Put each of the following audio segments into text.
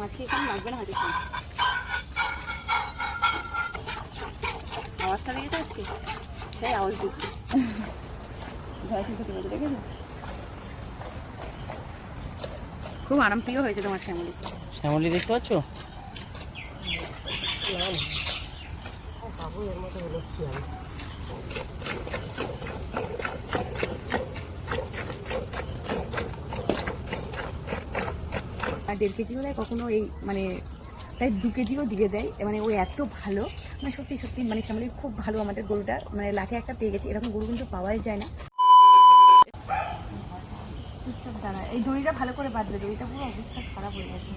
মাছি এখানে লাগবে না এখন। আওয়াজটা দেখেছ আজকে? সেই আওয়াজ দিচ্ছে ভয়েসে দেখেছ? খুব আরামপ্রিয় হয়েছে তোমার শ্যামলি। শ্যামলি দেখতে পাচ্ছ? আর দেড় কেজিও দেয়, কখনো এই মানে প্রায় দু কেজিও দিয়ে দেয়। মানে ও এত ভালো মানে সত্যি সত্যি মানে শ্যামলি খুব ভালো আমাদের গরুটা। মানে লাখে একটা পেয়ে গেছে, এরকম গরু কিন্তু পাওয়াই যায় না। দাঁড়া, এই দড়িটা ভালো করে বাঁধবে দড়িটা পুরো অবস্থা খারাপ হয়ে গেছে।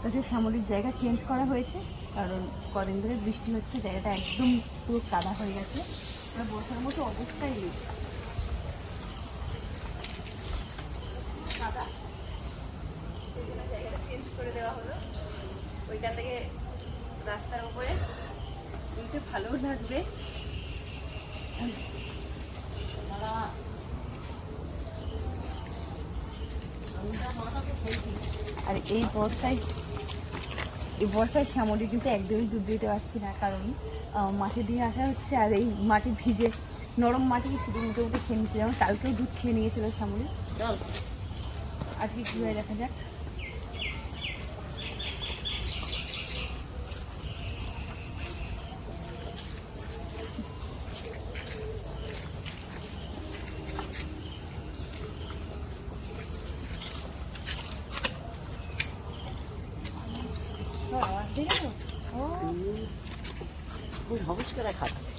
তাছাড়া শ্যামলির জায়গা চেঞ্জ করা হয়েছে, কারণ কদিন ধরে বৃষ্টি হচ্ছে, জায়গাটা একদম পুরো কাদা হয়ে গেছে। বসার মতো অবস্থাই নেই কাদা সেই জন্য জায়গাটা চেঞ্জ করে দেওয়া হলো। ওইটা থেকে রাস্তার উপরে দিতে ভালো লাগবে। আর এই বর্ষায় এই বর্ষায় শ্যামলি কিন্তু একদমই দুধ দিতে পারছি না কারণ মাঠে দিয়ে আসা হচ্ছে আর এই মাটি ভিজে নরম মাটি শুধু মুখে মুখে খেয়ে নিচ্ছে? যেমন কালকেও দুধ খেয়ে নিয়েছিল শ্যামলি। চল। আজকে কী হয় দেখা যাক ও, আওয়াজ দেখেছ? ও, হবস করে খাচ্ছে।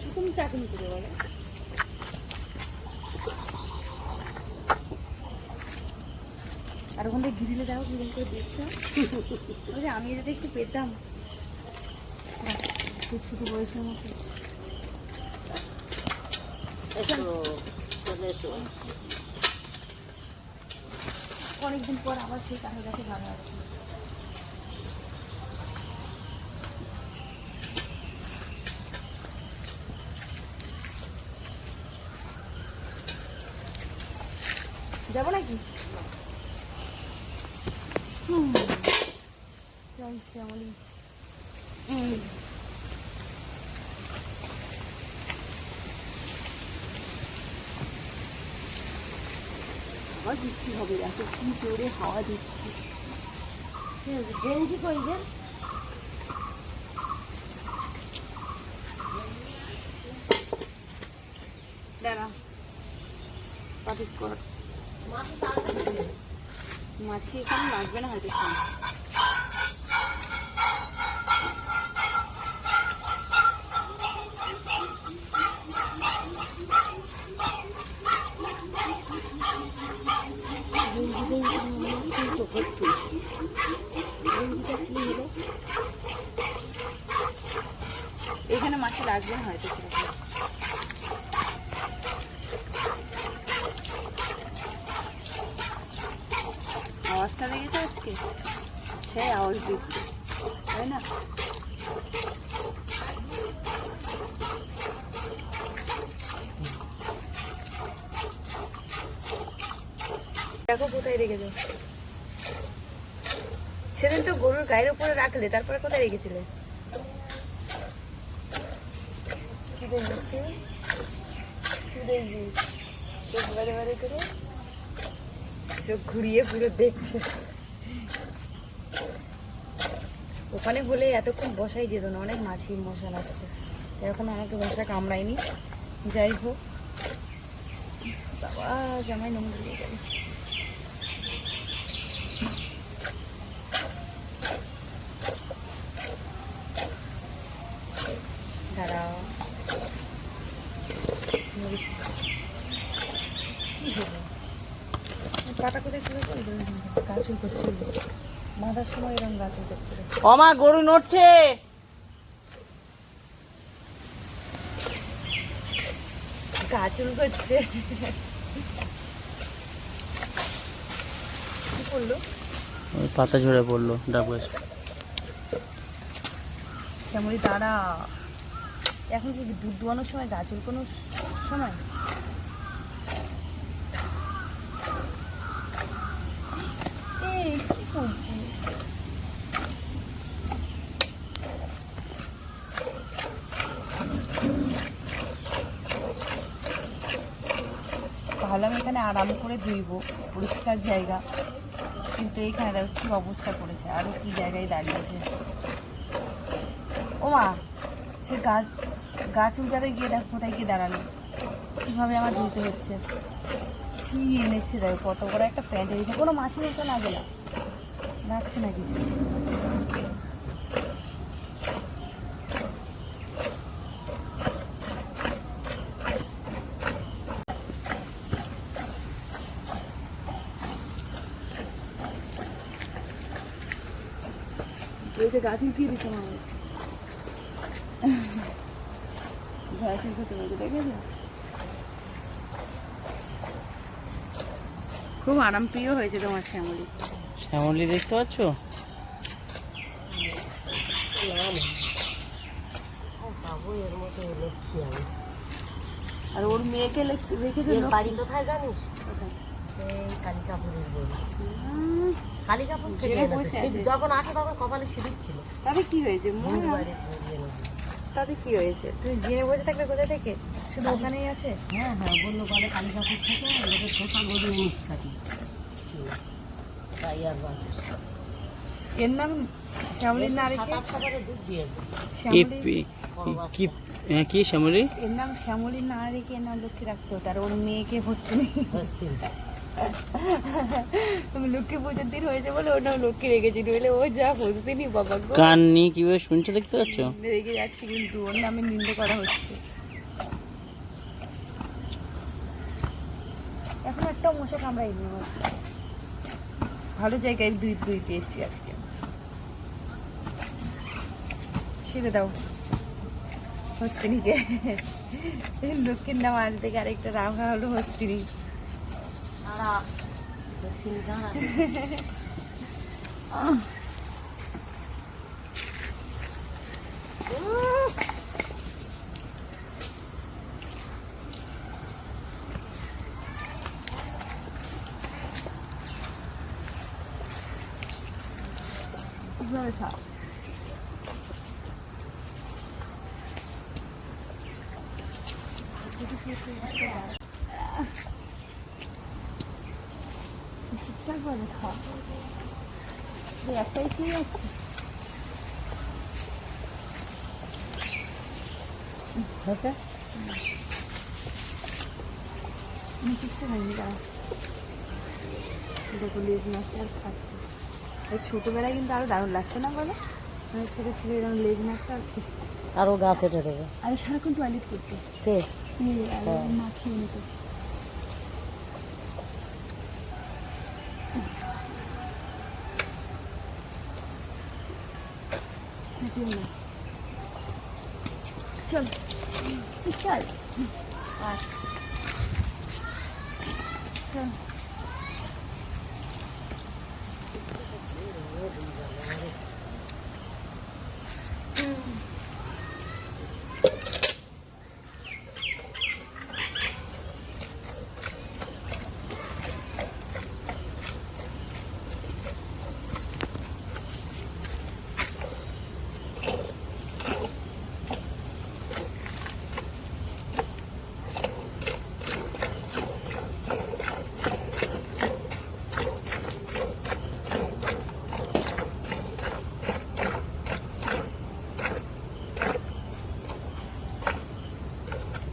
শুকুন চাকুনি করে বলে। আর ওখান গিরিলে যাও গিরিল করে দেখছ। আমি যদি একটু পেতাম। ছোটো বয়সের মতো। অনেকদিন পর আবার সেই কাছে কাছে ভালো আছে যাব নাকি হুম চল শ্যামলি হুম আবার বৃষ্টি হবে কি জোরে হাওয়া দিচ্ছে। গেঞ্জি কই যে কর। মাছি এখানে লাগবে না হয়তো। এখন। এখানে মাছি লাগবে হয়তো সেরকম। আওয়াজটা দেখেছ আজকে সেই আওয়াজ দিচ্ছে, তাই না দেখো কোথায় রেখে রেখেছো সেদিন তো গরুর গায়ের উপরে রাখলে তারপরে কোথায় রেখেছিলে? চোখ ঘুরিয়ে পুরো দেখছে। ওখানে হলে এতক্ষণ বসাই যেত না অনেক মাছি মশা লাগছে এখন আমাকে মশা কামড়ায়নি। যাই হোক। বাবা জামাই নোংরা দাঁড়াও মরিচ। কি হলো? পাটা কোথায় ছিল গাছুল করছিল বাঁধার সময় এরকম গাছুল করছিল অমা গরু নড়ছে। গাছুল করছে কি করল? ওই পাতা ঝরে পড়ল ডাব গাছ। শ্যামলি দাঁড়া। এখন কি দুধ দোয়ানোর সময় গাজর কোনো সময়? এই, কি করছিস? ভাবলাম এখানে আরাম করে ধুইব, পরিষ্কার জায়গা। কিন্তু এইখানে দেখো কি অবস্থা করেছে, আরও কি জায়গায় দাঁড়িয়েছে। ও মা সে গাছ গাছ উল্টাতে গিয়ে দেখ কোথায় গিয়ে দাঁড়াল। কীভাবে আমার ধুতে হচ্ছে। কী এনেছে দেখো কত বড় একটা প্যান্ট এনেছে। কোনো মাছের লাগে না। লাগছে না কিছু। এই যে গাছ উঠিয়ে দিতে হবে। উঠাতে বলতে দেখেছ খুব আরাম প্রিয় হয়েছে তোমার শ্যামলি। শ্যামলি দেখতে পাচ্ছ? আর ওর মেয়েকে রেখেছে বাড়ি কোথায় জানিস? কালিকাপুরের বই কালিকাপুর। যখন আসে তখন কপালে সিঁড়ি ছিল। তাতে কি হয়েছে? মনে হয়। তাতে কি হয়েছে? তুই জেনে বসে থাকলে কোথা থেকে? শুধু ওখানেই আছে? হ্যাঁ হ্যাঁ বলল বলে থেকে শোষা গরু এনেছি কাটি তাই আর বাঁচে। এর নাম শ্যামলি কি কি শ্যামলি? এর নাম শ্যামলি না রেখে এর নাম লক্ষ্মী রাখতে হতো আর ওর মেয়েকে হস্তিনী লক্ষ্মী পুজোর দিন হয়েছে বলে ওর নাম লক্ষ্মী রেখেছি। নইলে ও যা হস্তিনী বাবা গো। কান নিয়ে কীভাবে শুনছে দেখতে পাচ্ছ? রেগে যাচ্ছে কিন্তু ওর নামে নিন্দে করা হচ্ছে। এখন একটা মশা কামড়াইনি ভালো জায়গায় দুই দুইতে এসছি আজকে। ছেড়ে দাও। হস্তিনীকে। লক্ষ্মীর নাম আজ থেকে আরেকটা রাখা হলো হস্তিনী। কীভাবে খাও ঠিকঠাক ভাবে একটাই হয়েছে দেখো লেজ মাছটা আর খাচ্ছে এই ছোটোবেলায় কিন্তু আরও দারুণ লাগছে না বলো মানে ছোটো ছেলে এরকম লেজ মাছটা আর আরও গাছ হেঁটে দেবে। আর সারাক্ষণ টয়লেট করতে। কে? এই আর ওর মা খেয়ে নিত হাঁটিও না। চল চল। চল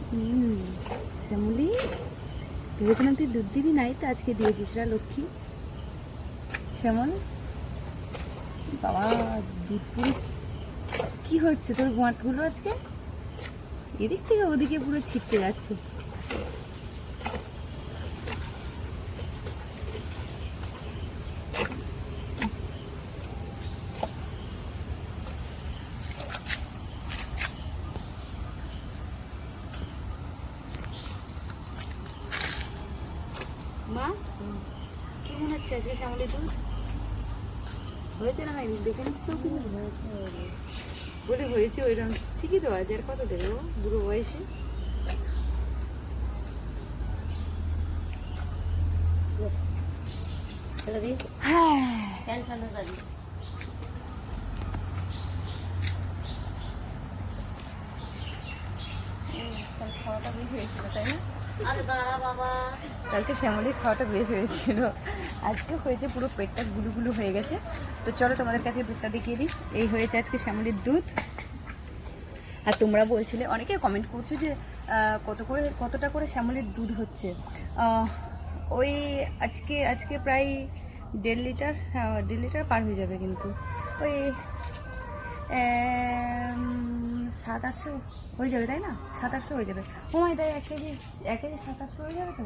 হুম শ্যামলি ভেবেছিলাম তুই দুধ দিবি নাই তো আজকে দিয়েছিস রা লক্ষ্মী। শ্যামল? বাবা দুধ পুরো কি হচ্ছে তোর গাঁটগুলো আজকে? এদিক থেকে ওদিকে পুরো ছিটতে যাচ্ছে মা কেমন হচ্ছে আজকে হয়েছে না হয়নি ঠিকই তো আছে, আর কত দেবে বুড়ো বয়সে? হ্যাঁ। খাওয়াটা বেশ হয়েছিল, তাই না? কালকে শ্যামলির খাওয়াটা বেশ হয়েছিল। আজকে হয়েছে পুরো পেটটা গুলুগুলু হয়ে গেছে। তো চলো তোমাদের কাছে দুধটা দেখিয়ে দিই। এই হয়েছে আজকে শ্যামলির দুধ। আর তোমরা বলছিলে, অনেকে কমেন্ট করছ যে কত করে, কতটা করে শ্যামলির দুধ হচ্ছে। ওই আজকে আজকে প্রায় দেড় লিটার হ্যাঁ দেড় লিটার পার হয়ে যাবে কিন্তু। ওই সাত আটশো হয়ে যাবে, তাই না? সাত আটশো হয়ে যাবে। ও মাই তাই এক কেজি এক কেজি সাত আটশো হয়ে যাবে তো?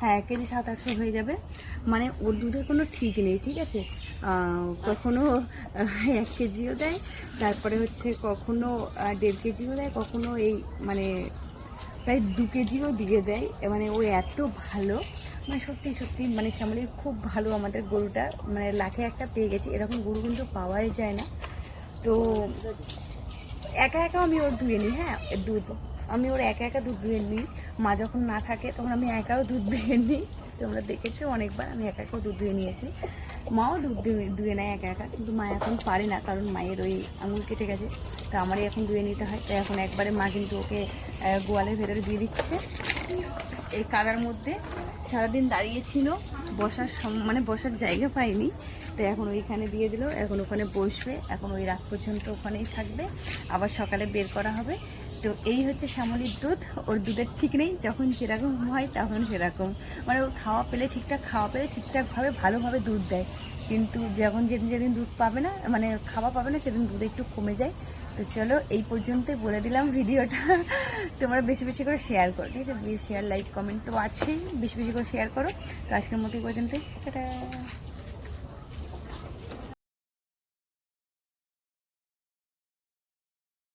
হ্যাঁ এক কেজি সাত আটশো হয়ে যাবে। মানে ওর দুধের কোনো ঠিক নেই, ঠিক আছে? কখনো এক কেজিও দেয়, তারপরে হচ্ছে কখনো দেড় কেজিও দেয়, কখনো এই মানে প্রায় দু কেজিও দিয়ে দেয়। মানে ও এত ভালো মানে সত্যি সত্যি মানে শ্যামলির খুব ভালো আমাদের গরুটা। মানে লাখে একটা পেয়ে গেছি, এরকম গরু কিন্তু পাওয়াই যায় না। তো একা একা আমি ওর ধুয়ে নিই হ্যাঁ? দুধ। আমি ওর একা একা দুধ ধুয়ে নিই। মা যখন না থাকে তখন আমি একাও দুধ ধুয়ে নিই। তোমরা দেখেছ অনেকবার আমি একা একাও দুধ ধুয়ে নিয়েছি। মাও দুধ ধুয়ে নেয় একা একা, কিন্তু মা এখন পারে না, কারণ মায়ের ওই আঙুল কেটে গেছে। তো আমারই এখন ধুয়ে নিতে হয়। তাই এখন একবারে মা কিন্তু ওকে গোয়ালের ভেতরে দিয়ে দিচ্ছে। এই কাদার মধ্যে সারাদিন দাঁড়িয়েছিল, বসার মানে বসার জায়গা পাইনি তো এখন ওইখানে দিয়ে দিল, এখন ওখানে বসবে, এখন ওই রাত পর্যন্ত ওখানেই থাকবে, আবার সকালে বের করা হবে। তো এই হচ্ছে শ্যামলির দুধ, ওর দুধের ঠিক নেই, যখন যেরকম হয় তখন সেরকম। মানে ও খাওয়া পেলে ঠিকঠাক, খাওয়া পেলে ঠিকঠাকভাবে ভালোভাবে দুধ দেয়। কিন্তু যখন যেদিন যেদিন দুধ পাবে না মানে খাওয়া পাবে না, সেদিন দুধ একটু কমে যায়। তো চলো, এই পর্যন্তই বলে দিলাম ভিডিওটা। তোমরা বেশি বেশি করে শেয়ার করো, ঠিক আছে? শেয়ার লাইক কমেন্ট তো আছেই। বেশি বেশি করে শেয়ার করো। তো আজকের মতো পর্যন্তই।